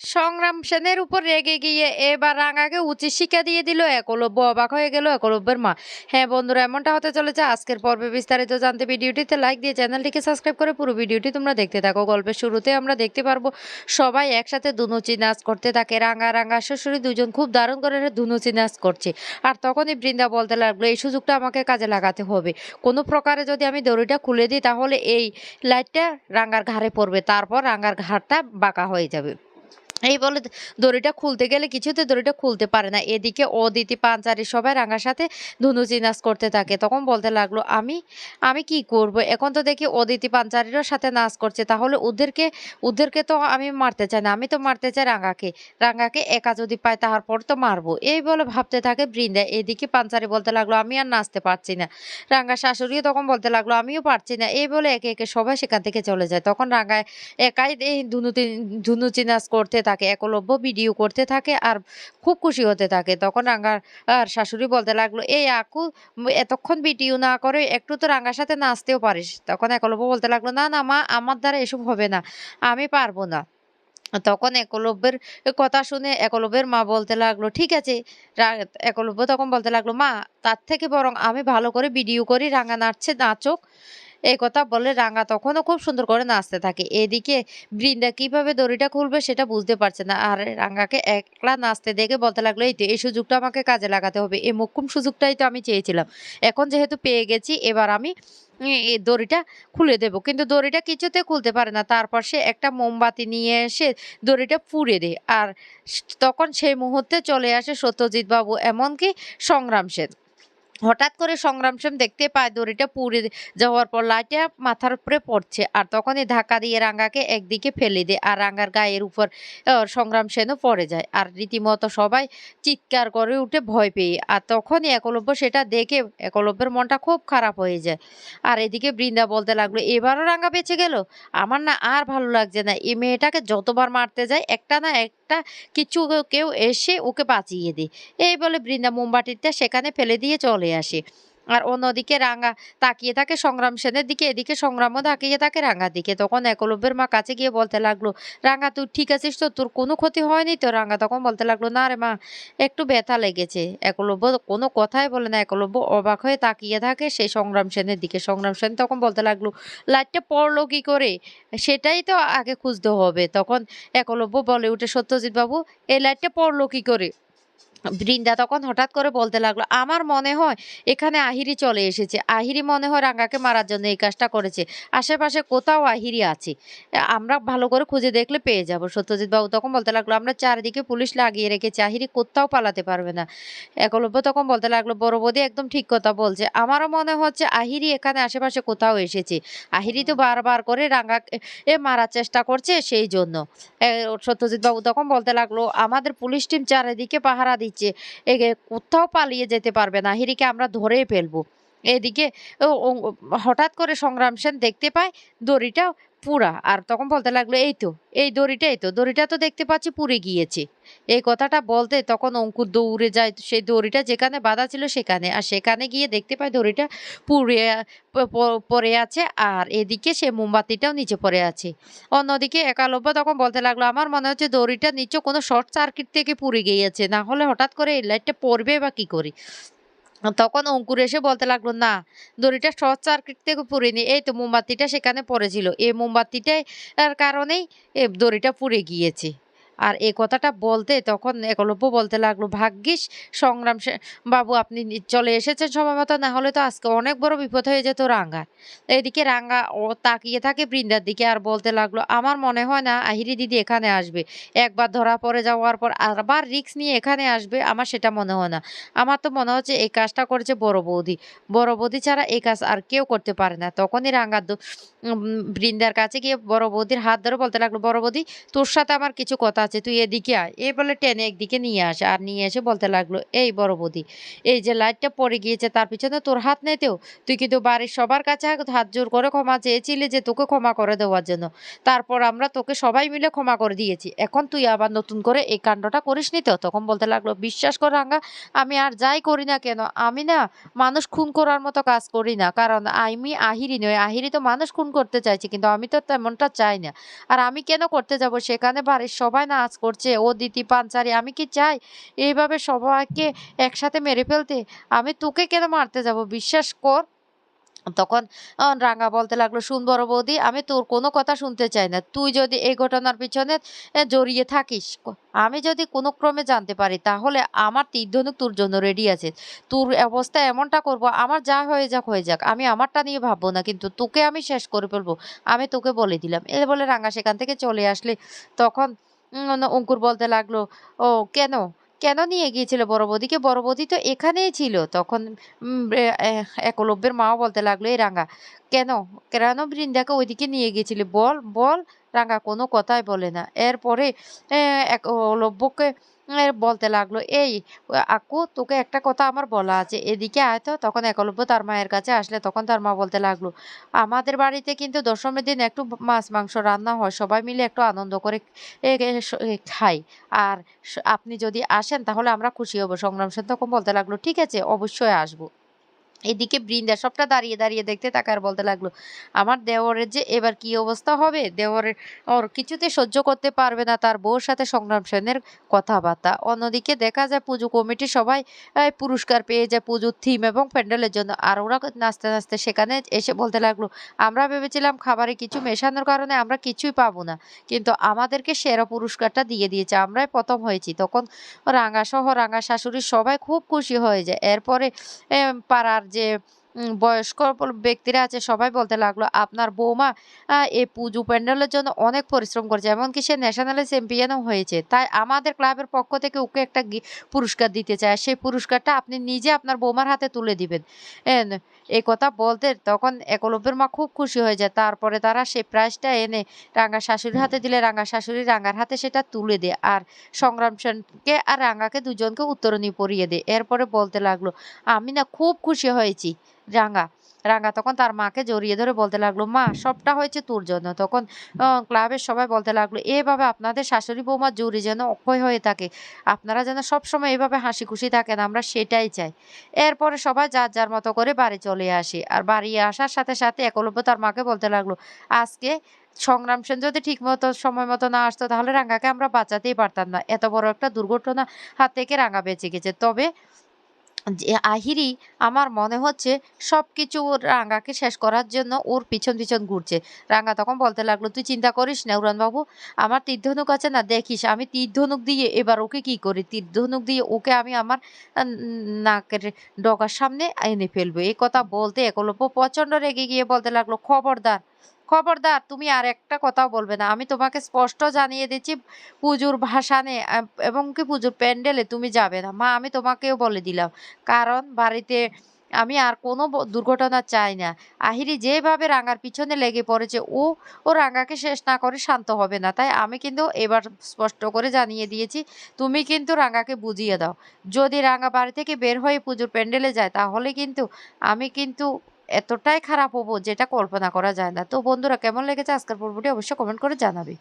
সংগ্রাম সেনের উপর রেগে গিয়ে এবার রাঙাকে উচিত শিক্ষা দিয়ে দিল। একলব্য অবাক হয়ে গেল একলব্যের মা। হ্যাঁ বন্ধুরা, এমনটা হতে চলেছে। আজকের পর্বে বিস্তারিত জানতে ভিডিওটিতে লাইক দিয়ে চ্যানেলটিকে সাবস্ক্রাইব করে পুরো ভিডিওটি তোমরা দেখতে থাকো। গল্পের শুরুতে আমরা দেখতে পারব, সবাই একসাথে দুনুচি নাচ করতে থাকে। রাঙা রাঙা শ্বশুরি দুজন খুব দারুণ করে দুনুচি নাচ করছে। আর তখনই বৃন্দা বলতে লাগল, এই সুযোগটা আমাকে কাজে লাগাতে হবে। কোনো প্রকারে যদি আমি দড়িটা খুলে দিই, তাহলে এই লাইটটা রাঙার ঘাড়ে পড়বে। তারপর রাঙার ঘাড়টা বাঁকা হয়ে যাবে। এই বলে দড়িটা খুলতে গেলে কিছুতে দড়িটা খুলতে পারে না। এদিকে অদিতি পাঞ্চারি সবাই রাঙার সাথে ধুনুচি নাচ করতে থাকে। তখন বলতে লাগল, আমি আমি কি করব? এখন তো দেখি অদিতি পাঞ্চারিরও সাথে নাচ করছে। তাহলে ওদেরকে ওদেরকে তো আমি মারতে চাই না। আমি তো মারতে চাই রাঙাকে। রাঙাকে একা যদি পাই তারপর তো মারবো। এই বলে ভাবতে থাকে বৃন্দা। এদিকে পাঞ্চারি বলতে লাগল, আমি আর নাচতে পারছি না। রাঙা শাশুড়িও তখন বলতে লাগল, আমিও পারছি না। এই বলে একে একে সবাই সেখান থেকে চলে যায়। তখন রাঙা একাই এই ধুনুতি, ধুনুচি নাচ করতে থাকে একলব্য ভিডিও করতে থাকে আর খুব খুশি হতে থাকে। তখন রাঙ্গার আর শাশুড়ি বলতে লাগল, এই আকু এতক্ষণ ভিডিও না করে একটু তো রাঙ্গার সাথে নাচতেও পারিস। তখন একলব্য বলতে লাগল, না না, মা, আমার দ্বারা এসব হবে না, আমি পারব না। তখন একলব্যের কথা শুনে একলব্যের মা বলতে লাগল, ঠিক আছে। একলব্য তখন বলতে লাগল, মা, তার থেকে বরং আমি ভালো করে ভিডিও করি, রাঙা নাচছে, নাচক। এই কথা বলে রাঙা তখনও খুব সুন্দর করে নাচতে থাকে। এদিকে বৃন্দা কীভাবে দড়িটা খুলবে সেটা বুঝতে পারছে না। আর রাঙাকে একলা নাচতে দেখে বলতে লাগল, এই তো, এই সুযোগটা আমাকে কাজে লাগাতে হবে। এই মুখ্যম সুযোগটাই তো আমি চেয়েছিলাম। এখন যেহেতু পেয়ে গেছি, এবার আমি এই দড়িটা খুলে দেব। কিন্তু দড়িটা কিছুতে খুলতে পারে না। তারপর সে একটা মোমবাতি নিয়ে এসে দড়িটা পুড়ে দেয়। আর তখন সেই মুহূর্তে চলে আসে সত্যজিৎ বাবু, এমনকি সংগ্রাম সেন। হঠাৎ করে সংগ্রাম সেন দেখতে পায় দড়িটা পুড়ে যাওয়ার পর লাইটটা মাথার উপরে পড়ছে আর তখনই ধাক্কা দিয়ে রাঙ্গাকে একদিকে ফেলে দেয় আর রাঙ্গার গায়ের উপর সংগ্রাম সেনও পড়ে যায়। আর রীতিমতো সবাই চিৎকার করে উঠে ভয় পেয়ে, আর তখনই একলব্য সেটা দেখে একলব্যের মনটা খুব খারাপ হয়ে যায়। আর এদিকে বৃন্দা বলতে লাগল, এবারও রাঙ্গা বেঁচে গেল? আমার না আর ভালো লাগছে না। এই মেয়েটাকে যতবার মারতে যায় একটা না একটা কিছু কেউ এসে ওকে বাঁচিয়ে দেয়। এই বলে বৃন্দা মোমবাতিটা সেখানে ফেলে দিয়ে চলে আসে। আর অন্যদিকে রাঙা তাকিয়ে থাকে সংগ্রাম সেনের দিকে, এদিকে সংগ্রামও তাকিয়ে থাকে রাঙার দিকে। তখন একলব্যের মা কাছে গিয়ে বলতে লাগল, রাঙা, তুই ঠিক আছিস তো? তোর কোনো ক্ষতি হয়নি তো? রাঙা তখন বলতে লাগল, না রে মা, একটু ব্যথা লেগেছে। একলব্য কোনো কথাই বলে না। একলব্য অবাক হয়ে তাকিয়ে থাকে সেই সংগ্রাম সেনের দিকে। সংগ্রাম সেন তখন বলতে লাগল, লাইটটা পড়ল কি করে? সেটাই তো আগে খুঁজতে হবে। তখন একলব্য বলে উঠে, সত্যজিৎ বাবু, এই লাইটটা পড়ল কি করে? বৃন্দা তখন হঠাৎ করে বলতে লাগল, আমার মনে হয় এখানে আহিরি চলে এসেছে। আহিরি মনে হয় রাঙ্গাকে মারার জন্য এই কাজটা করেছে। আশেপাশে কোথাও আহিরি আছে। আমরা ভালো করে খুঁজে দেখলে পেয়ে যাব। সত্যজিৎ বাবু তখন বলতে লাগল, আমরা চারিদিকে পুলিশ লাগিয়ে রেখেছি। আহিরি কোথাও পালাতে পারবে না। একলব্য তখন বলতে লাগল, বড় বৌদি একদম ঠিক কথা বলছে। আমারও মনে হচ্ছে আহিরি এখানে আশেপাশে কোথাও এসেছে। আহিরি তো বারবার করে রাঙ্গা এ মারার চেষ্টা করছে সেই জন্য। সত্যজিৎ বাবু তখন বলতে লাগল, আমাদের পুলিশ টিম চারিদিকে পাহারা দিচ্ছে। এ কোথাও পালিয়ে যেতে পারবে না। হিরিকে আমরা ধরেই ফেলব। এদিকে হঠাৎ করে সংগ্রাম সেন দেখতে পায় দড়িটা পুরা। আর তখন বলতে লাগল, এই তো, এই দড়িটাই তো, দড়িটা তো দেখতে পাচ্ছি পুড়ে গিয়েছে। এই কথাটা বলতে তখন অঙ্কুর দৌড়ে যায়, সেই দড়িটা যেখানে বাঁধা ছিল সেখানে। আর সেখানে গিয়ে দেখতে পায় দড়িটা পুড়ে, প- প- পড়ে আছে, আর এদিকে সে মোমবাতিটাও নিচে পড়ে আছে। অন্যদিকে একালব্য তখন বলতে লাগল, আমার মনে হচ্ছে দড়িটা নিচে কোনো শর্ট সার্কিট থেকে পুড়ে গিয়েছে। না হলে হঠাৎ করে এই লাইটটা পড়বে বা কী করে? তখন অঙ্কুর এসে বলতে লাগল, না, দড়িটা শর্ট সার্কিট থেকে পুড়েনি। এই তো মোমবাতিটা সেখানে পড়েছিল। এই মোমবাতিটাই এর কারণেই দড়িটা পুড়ে গিয়েছে। আর এই কথাটা বলতে তখন একলব্য বলতে লাগল, ভাগ্যিস সংগ্রাম বাবু আপনি চলে এসেছেন সময়মতো না হলে তো আজকে অনেক বড় বিপদ হয়ে যেত রাঙ্গার এদিকে রাঙ্গা ও তাকিয়ে থাকে বৃন্দার দিকে আর বলতে লাগল, আমার মনে হয় না আহিরি দিদি এখানে আসবে। একবার ধরা পড়ে যাওয়ার পর আবার রিস্ক নিয়ে এখানে আসবে, আমার সেটা মনে হয় না। আমার তো মনে হচ্ছে এই কাজটা করেছে বড় বৌদি। বড় বৌদি ছাড়া এই কাজ আর কেউ করতে পারে না। তখনই রাঙ্গা দু- বৃন্দার কাছে গিয়ে বড় বৌদির হাত ধরে বলতে লাগল, বড় বৌদি, তোর সাথে আমার কিছু কথা আছে, তুই এদিকে আয়। এই বলে টেনে একদিকে নিয়ে আসে আর নিয়ে এসে বলতে লাগল, এই বড় বৌদি, এই যে লাইটটা পড়ে গিয়েছে তার পিছনে তোর হাত নেতেও তুই কিন্তু বাড়ির সবার কাছে হাত জোর করে ক্ষমা চেয়েছিলি যে তোকে ক্ষমা করে দেওয়ার জন্য। তারপর আমরা তোকে সবাই মিলে ক্ষমা করে দিয়েছি। এখন তুই আবার নতুন করে এই কাণ্ডটা করিসনি তো? তখন বলতে লাগল, বিশ্বাস কর রাঙ্গা, আমি আর যাই করি না কেন? আমি না মানুষ খুন করার মতো কাজ করি না। কারণ আমি আহিরি নই। আহিরি তো মানুষ খুন করতে চাইছে, কিন্তু আমি তো তেমনটা চাই না। আর আমি কেন করতে যাব? সেখানে বাড়ির সবাই না নাচ করছে ও দিতি পাঞ্চারি আমি কি চাই এইভাবে সবাইকে একসাথে মেরে ফেলতে আমি তোকে কেন মারতে যাব বিশ্বাস কর তখন রাঙা বলতে লাগল, "শুন বড় বৌদি, আমি তোর কোনো কথা শুনতে চাই না। তুই যদি এই ঘটনার পিছনে জড়িয়ে থাকিস, আমি যদি কোনো ক্রমে জানতে পারি তাহলে আমার তীর ধনুক তোর জন্য রেডি আছে। তোর অবস্থা এমনটা করব, আমার যা হয়ে যাক হয়ে যাক। আমি আমারটা নিয়ে ভাববো না। কিন্তু তোকে আমি শেষ করে ফেলব। আমি তোকে বলে দিলাম।" এই বলে রাঙা সেখান থেকে চলে আসলে তখন অঙ্কুর বলতে লাগল, "ও কেন? কেন নিয়ে গিয়েছিল বড় বৌদিকে? বড় বৌদি তো এখানেই ছিল।" তখন একলব্যের মাও বলতে লাগল, "এই রাঙা কেন? কেন বৃন্দাকে ওইদিকে নিয়ে গিয়েছিল বল, বল।" রাঙা কোনো কথাই বলে না। এরপরে একলব্যকে বলতে লাগল, "এই আকু তোকে একটা কথা আমার বলা আছে। এদিকে আয় তো।" তখন একলব্য তার মায়ের কাছে আসলে তখন তার মা বলতে লাগল, "আমাদের বাড়িতে কিন্তু দশমীর দিন একটু মাছ-মাংস রান্না হয়। সবাই মিলে একটু আনন্দ করে খাই। আর আপনি যদি আসেন তাহলে আমরা খুশি হব।" সংগ্রাম সেন তখন বলতে লাগল, "ঠিক আছে, অবশ্যই আসব।" এদিকে বৃন্দা সবটা দাঁড়িয়ে, দাঁড়িয়ে দেখতে থাকে আর বলতে লাগল, "আমার দেওরের যে এবার কি অবস্থা হবে? দেওরের ওর কিছুতে সহ্য করতে পারবে না তার বউর সাথে সংগ্রাম সেনের কথাবার্তা।" অন্যদিকে দেখা যায় পুজো কমিটির সবাই পুরস্কার পেয়ে যায় পুজোর থিম এবং প্যান্ডেলের জন্য। আর ওরা নাচতে, নাচতে সেখানে এসে বলতে লাগল, "আমরা ভেবেছিলাম খাবারে কিছু মেশানোর কারণে আমরা কিছুই পাবো না। কিন্তু আমাদেরকে সেরা পুরস্কারটা দিয়ে দিয়েছে। আমরাই প্রথম হয়েছি।" তখন রাঙাসহ রাঙা শাশুড়ি সবাই খুব খুশি হয়ে যায়। এরপরে পাড়ার যে বয়স্ক ব্যক্তিরা আছে সবাই বলতে লাগল, "আপনার বৌমা এই পুজো প্যান্ডেলের জন্য অনেক পরিশ্রম করেছে। এমনকি সে ন্যাশনালে চ্যাম্পিয়নও হয়েছে। তাই আমাদের ক্লাবের পক্ষ থেকে ওকে একটা পুরস্কার দিতে চায় সেই পুরস্কারটা আপনি নিজে আপনার বৌমার হাতে তুলে দিবেন।" এই কথা বলতে তখন একলব্যের মা খুব খুশি হয়ে যায়। তারপরে তারা সেই প্রাইজটা এনে রাঙার শাশুড়ির হাতে দিলে রাঙার শাশুড়ি রাঙার হাতে সেটা তুলে দেয়। আর সংগ্রাম সেনকে আর রাঙাকে দুজনকে উত্তরণী পরিয়ে দেয়। এরপরে বলতে লাগল, "আমি না খুব খুশি হয়েছি।" রাঙা। রাঙা তখন তার মাকে জড়িয়ে ধরে বলতে লাগল, "মা সবটা হয়েছে তোর জন্য।" তখন ক্লাবের সবাই বলতে লাগল, "এভাবে আপনাদের শাশুড়ি বৌমার জুড়ি যেন অক্ষয় হয়ে থাকে। আপনারা যেন সবসময় এভাবে হাসিখুশি থাকেন আমরা সেটাই চাই।" এরপরে সবাই যার, যার মতো করে বাড়ি চলে আসে। আর বাড়ি আসার সাথে, সাথে একলব্য তার মাকে বলতে লাগল, "আজকে সংগ্রাম সেন যদি ঠিক মতো সময় মতো না আসতো তাহলে রাঙাকে আমরা বাঁচাতেই পারতাম না। এত বড় একটা দুর্ঘটনা হাত থেকে রাঙা বেঁচে গেছে। তবে যে আহিরি আমার মনে হচ্ছে সব সবকিছু রাঙাকে শেষ করার জন্য ওর পিছন, পিছন ঘুরছে। রাঙা তখন বলতে লাগল, "তুই চিন্তা করিস না উড়ানবাবু। আমার তীর ধনুক আছে না দেখিস আমি তীর ধনুক দিয়ে এবার ওকে কি করি। তীর ধনুক দিয়ে ওকে আমি আমার নাকের ডগার সামনে এনে ফেলব।" এই কথা বলতে একলব্য প্রচণ্ড রেগে গিয়ে বলতে লাগল, "খবরদার, খবরদার তুমি আর একটা কথাও বলবে না। আমি তোমাকে স্পষ্ট জানিয়ে দিচ্ছি পুজোর ভাসানে এবং কি পুজোর প্যান্ডেলে তুমি যাবে না। মা আমি তোমাকেও বলে দিলাম। কারণ বাড়িতে আমি আর কোনো দুর্ঘটনা চাই না। আহিরি যেভাবে রাঙার পিছনে লেগে পড়েছে ও, ও রাঙাকে শেষ না করে শান্ত হবে না। তাই আমি কিন্তু এবার স্পষ্ট করে জানিয়ে দিয়েছি, তুমি কিন্তু রাঙাকে বুঝিয়ে দাও। যদি রাঙা বাড়ি থেকে বের হয়ে পুজোর প্যান্ডেলে যায় তাহলে কিন্তু আমি কিন্তু এতটাই খারাপ হব, যেটা কল্পনা করা যায় না। তো বন্ধুরা, কেমন লেগেছে আজকের পর্বটি অবশ্যই কমেন্ট করে জানাবে।